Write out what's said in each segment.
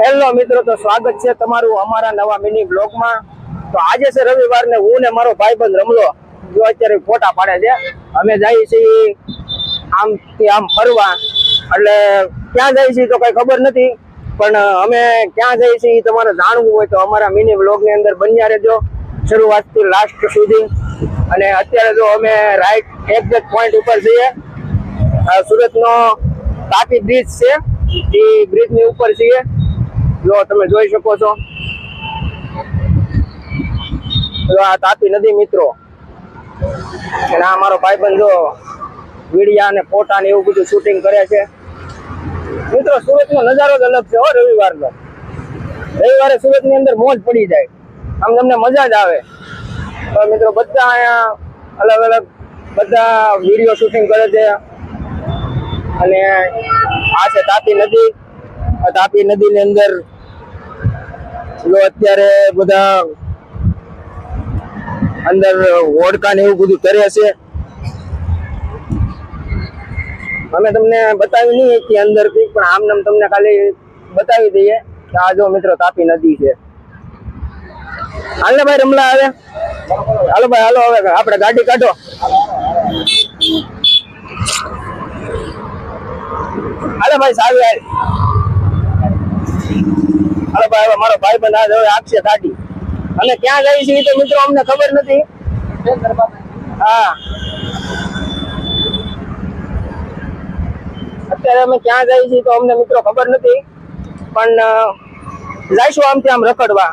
Hello મિત્રો, તો સ્વાગત છે તમારું અમારા નવા મિની બ્લોગમાં. તો આજે છે રવિવાર ને હું ને મારો ભાઈબંધ રમલો, જો અત્યારે ફોટા પાડે છે. અમે જઈએ છીએ આમ આમ ફરવા. એટલે ક્યાં જઈએ છીએ તો કઈ ખબર નથી, પણ અમે ક્યાં જઈએ છીએ તમારે જાણવું હોય તો અમારા મિની બ્લોગની અંદર બન્યા રહેજો. શરૂઆતથી લાસ્ટ સુધી. અને અત્યારે જો અમે રાઈટ એક્ઝેક્ટ પોઈન્ટ ઉપર આ સુરતનો તાપી બ્રિજ છે. એ બ્રિજની ઉપર છીએ. જો તમે જોઈ શકો છો. આ તાપી નદી મિત્રો. અને આ મારો ભાઈબંધ જો વિડિયા અને ફોટા ને એવું બધું શૂટિંગ કરે છે. મિત્રો સુરત નો નજારો જ અલગ છે હો રવિવારનો. રવિવારે સુરતની અંદર મોજ પડી જાય. આમ તમને મજા જ આવે. તો મિત્રો, બધા અહીંયા અલગ અલગ બધા વીડિયો શૂટિંગ કરે છે. અને આ છે તાપી નદી. તાપી નદી ની અંદર અત્યારે બધા અંદર હોડકા ને એવું બધું તરે છે. અમે તમને બતાવી નહીં કે અંદરથી પણ આમ નામ તમને ખાલી બતાવી દઈએ કે આ જો મિત્રો તાપી નદી છે. હાલે ભાઈ, રમલા આવે. હાલો ભાઈ, હાલો, હવે આપણે ગાડી કાઢો. હાલો ભાઈ, સારું, હાલ. હાલો ભાઈ મારો ભાઈ બંધ આજે આપશે ગાડી અને ક્યાં જઈ છે તો મિત્રો અમને ખબર નથી. હા. અત્યારે અમે ક્યાં જાય છીએ તો અમને મિત્રો ખબર નથી. પણ જઈશું આમથી આમ રખડવા.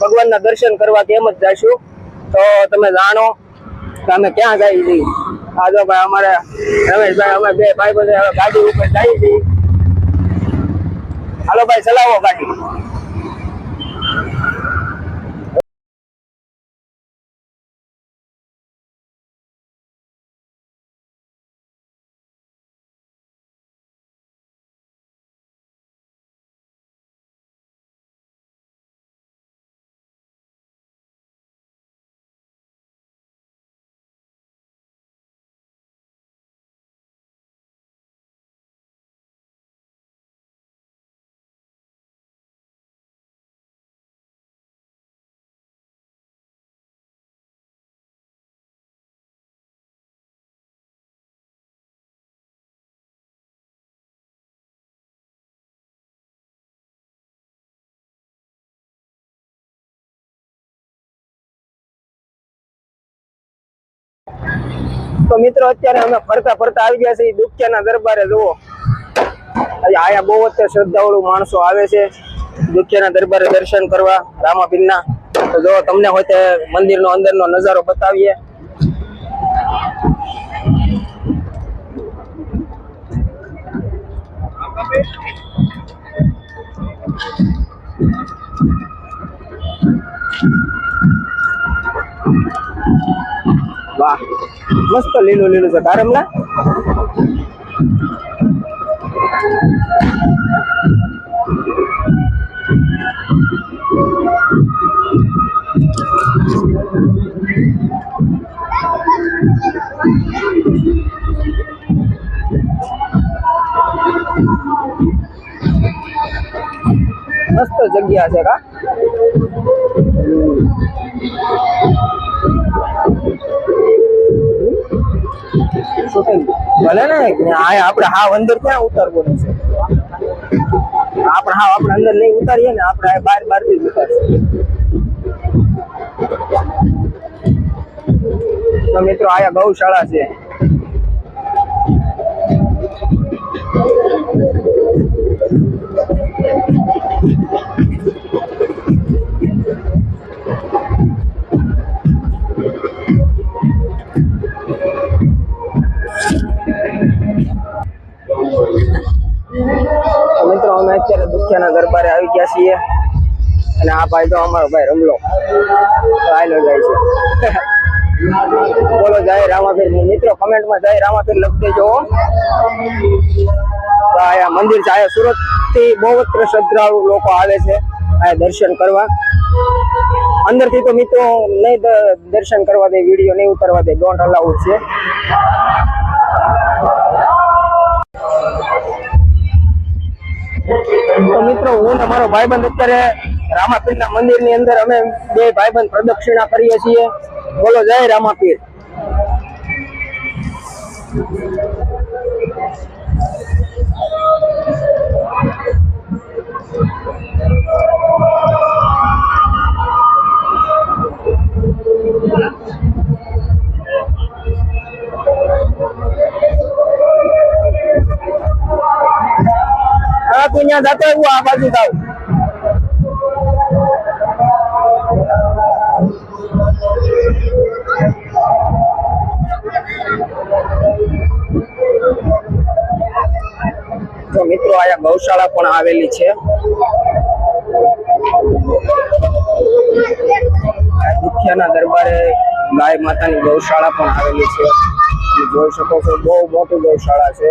ભગવાનના દર્શન કરવા તેમ જ જઈશું. તો તમે જાણો કે અમે ક્યાં જઈએ છીએ આ જો ભાઈ અમારે રમેશભાઈ અમે બે ભાઈ બધા ગાડી ઉપર જઈએ છીએ હાલો ભાઈ ચલાવો ગાડી. તો મિત્રો, અત્યારે અમે ફરતા ફરતા આવી ગયા છીએ દુખિયાના દરબારે. જુઓ. આયા બહુ જ શ્રદ્ધાળુ માણસો આવે છે દુખ્યાના દરબારે દર્શન કરવા, રામાપીરના. તો જો તમને હોય તે મંદિરનો અંદરનો નજારો બતાવીએ. વાહ. મસ્ત લીલું લીલું છે. કારમલા મસ્ત જગ્યા છે કા? ભલે ને આ આપણે અંદર ક્યાં ઉતારવાનું છે? આપણે હાવ આપણે અંદર નહીં ઉતારીએ ને, આપણે આ બાર બારથી ઉતારશે તો મિત્રો આયા ગૌશાળા છે. ભાઈ તો અમારો ભાઈ રમલો. આયલો જાય છે. બોલો, જય રામાપીર. મિત્રો કમેન્ટમાં જય રામાપીર લખી દેજો આયા મંદિર છે, આયા સુરતથી બહુત્ર શ્રદ્ધાળુ લોકો આવે છે, આયા દર્શન કરવા. અંદરથી તો મિત્રો નહીં દર્શન કરવા દે, વીડિયો નહીં ઉતારવા દે ડોન્ટ અલાઉડ છે. તો મિત્રો, હું ને મારો ભાઈબંધ અત્યારે રામાપીરના મંદિરની અંદર અમે બે ભાઈબંધ પ્રદક્ષિણા કરીએ છીએ. બોલો, જય રામાપીર. હા ત્યાં જતો એવું આ બાજુ તો મિત્રો આયા ગૌશાળા પણ આવેલી છે. દુખિયાના દરબારે ગાય માતાની ગૌશાળા પણ આવેલી છે. જોઈ શકો છો, બહુ મોટી ગૌશાળા છે.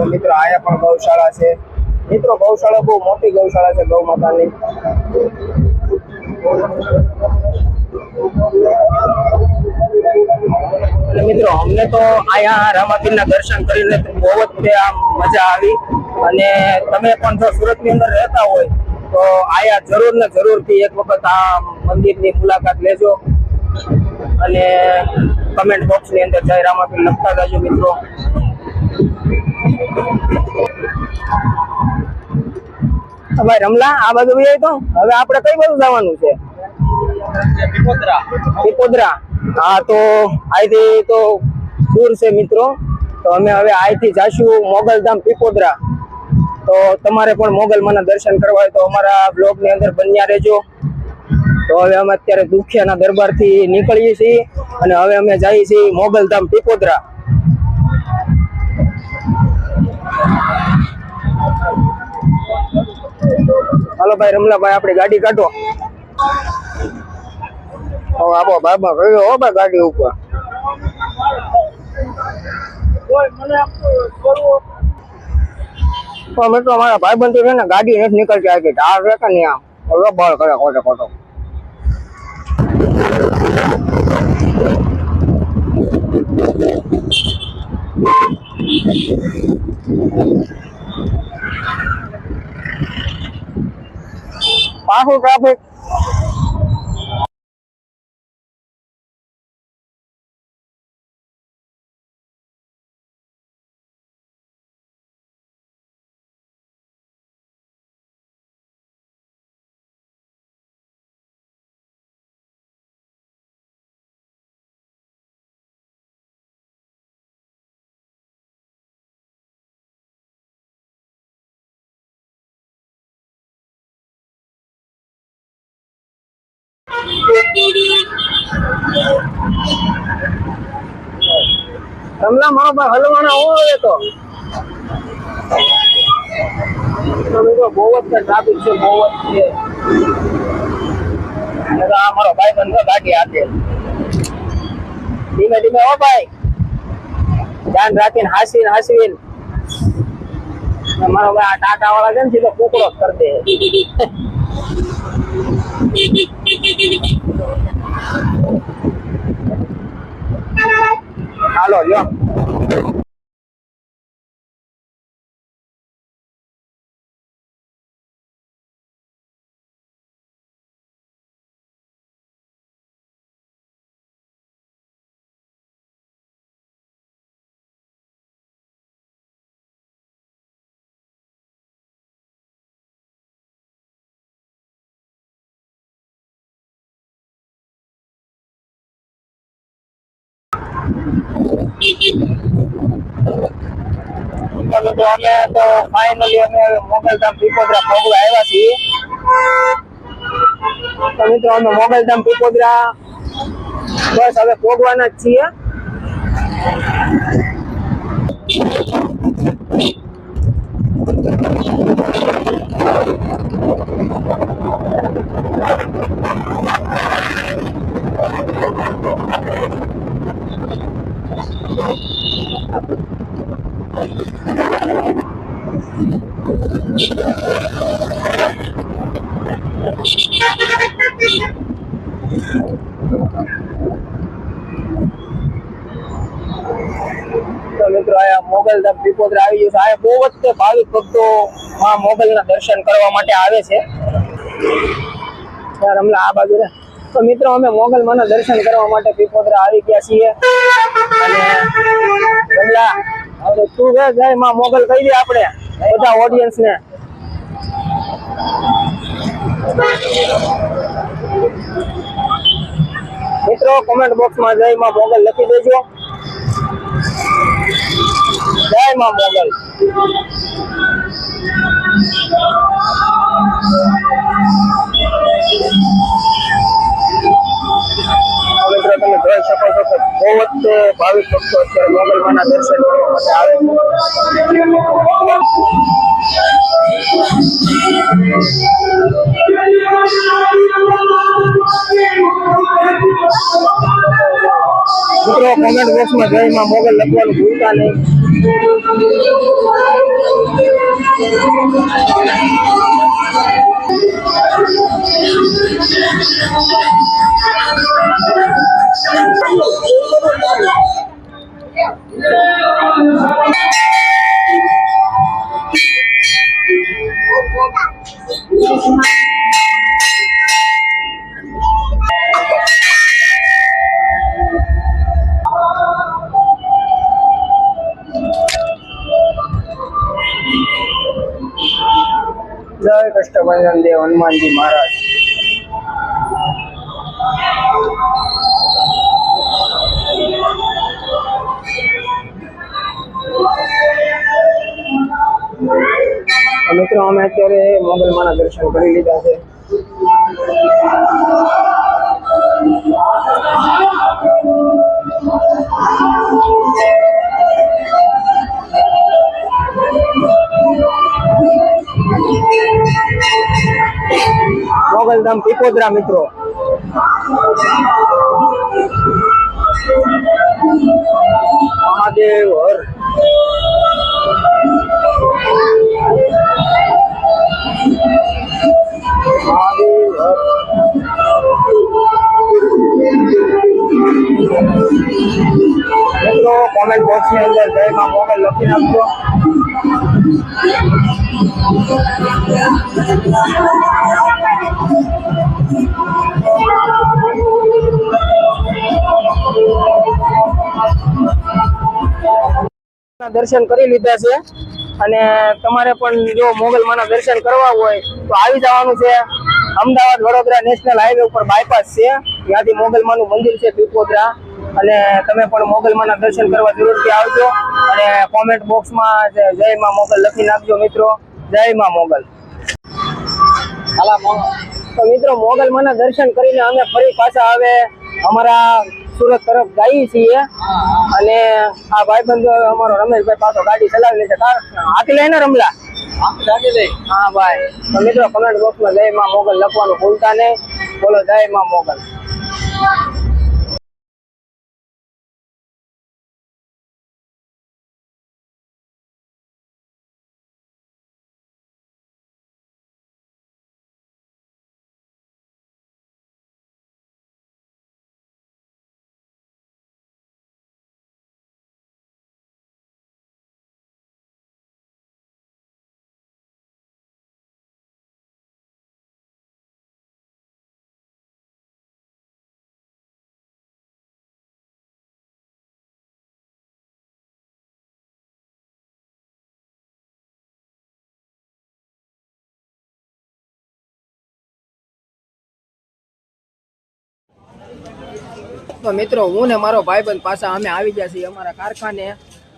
તો મિત્રો આયા પણ ગૌશાળા છે. મિત્રો ગૌશાળા બહુ મોટી ગૌશાળા છે ગૌ માતાની. મિત્રો અમને તો અહીંયા રામાપીરના દર્શન કરીને બહુ જ તે આમ મજા આવી. અને તમે પણ જો સુરતની અંદર રહેતા હોય, તો આયા જરૂર ને જરૂરથી એક વખત આ મંદિરની મુલાકાત લેજો. અને કમેન્ટ બોક્સની અંદર જય રામાપીર લખતા જાજો મિત્રો. ભાઈ રમલા, આ બાજુ બી તો હવે આપણે કઈ બાજુ જવાનું છે? પીપોદરા હા, તો અહીંથી તો દૂર છે મિત્રો. તો અમે હવે અહીંથી જાશું મોગલધામ પીપોદરા તો તમારે પણ મોગલમાના દર્શન કરવા હોય તો અમારા બ્લોગની અંદર બન્યા રહેજો. તો હવે અમે અત્યારે દુખિયાના દરબારથી નીકળીએ છીએ અને હવે અમે જઈએ છીએ મોગલધામ પીપોદરા હાલો ભાઈ, રમલાભાઈ, આપણે ગાડી કાઢો. હવે આપો બાબા કયો હો ભાઈ, ગાડી ઉપર. મિત્રો મારા ભાઈ છે ને, ગાડી નથી નીકળતી આવી ઢાળ રહે કે નહીં આમ? રબળ કરે ખોટો ખોટો. પાછું રમલા મારો ભાઈ હલવાના હો તો? તો મારો ભાઈ બંધ આપે. ધીમે ધીમે હો ભાઈ. ધ્યાન રાખીને હાસવીન હાસવીન. મારો ભાઈ આ ટાટા વાળા છે ને, સીધો કુકડો જ કરી હાલો જો તો અમે તો ફાઇનલી અમે મોગલધામ પીપોદરા પગલા આવ્યા છીએ તો મિત્રો અમે મોગલધામ પીપોદરા બસ હવે પોગવાના જ છીએ તો મિત્રો, આ મોગલધામ પીપોદરા આવી ગયું છે. આ બહુ જ ભાવિક ભક્તો માં મોગલના દર્શન કરવા માટે આવે છે. યાર, હમણાં આ બાજુ તો મિત્રો, અમે મોગલ માના દર્શન કરવા માટે પીપોદરા આવી ગયા છીએ. હવે તું કે જય, માં મોગલ કહી દે આપણે, બધા ઓડિયન્સ ને. મિત્રો કોમેન્ટ બોક્સમાં જય માં મોગલ લખી દેજો. જય માં મોગલ. મિત્રો તમે જોઈ શકો છો કે બહુ જ તે ભાવિક ભક્તો અત્યારે મોગલમાના દર્શન કરવા માટે આવે છે મિત્રો કોમેન્ટ બોક્સમાં જય માં મોગલ લખવાનું ભૂલતા નહીં જય કષ્ટભંજન દેવ હનુમાનજી મહારાજ મિત્રો અમે અત્યારે મોગલમાના દર્શન કરી લીધા છે મોગલધામ પીપોદરા મિત્રો મહાદેવ હર મિત્રો કોમેન્ટ બોક્સની અંદર જય માં મોગલ લખી નાખજો. દર્શન કરી લીધા છે. અને તમારે પણ જો મોગલ માના દર્શન કરવા હોય તો આવી જવાનું છે. અમદાવાદ વડોદરા નેશનલ હાઈવે ઉપર બાયપાસ છે. ત્યાંથી મોગલમાનું મંદિર છે પીપોદરા અને તમે પણ મોગલમાના દર્શન કરવા જરૂરથી આવજો. અને કોમેન્ટ બોક્સમાં જય માં મોગલ લખી નાખજો મિત્રો. જય માં મોગલ. તો મિત્રો મોગલમાના દર્શન કરીને અમે ફરી પાછા હવે અમારા સુરત તરફ જઈએ છીએ. અને આ ભાઈબંધ, અમારો રમેશભાઈ પાછો ગાડી ચલાવી લે છે હાથી લઈને રમલા. હા, ભાઈ. તો મિત્રો કમેન્ટ બોક્સમાં જય માં મોગલ લખવાનું ભૂલતા નહીં. બોલો, જય માં મોગલ. તો મિત્રો, હું ને મારો ભાઈબંધ પાછા અમે આવી ગયા છીએ અમારા કારખાને.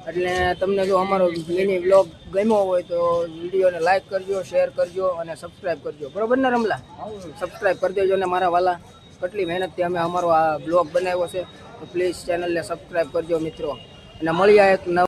એટલે તમને જો અમારો મિની વ્લોગ ગમ્યો હોય તો વિડીયોને લાઇક કરજો, શેર કરજો અને સબસ્ક્રાઈબ કરજો. બરોબર ને રમલા? સબસ્ક્રાઈબ કરી દેજો ને મારા વાલા. કેટલી મહેનતથી અમે અમારો આ બ્લોગ બનાવ્યો છે. તો પ્લીઝ ચેનલને સબસ્ક્રાઈબ કરજો મિત્રો. અને મળીએ એક નવ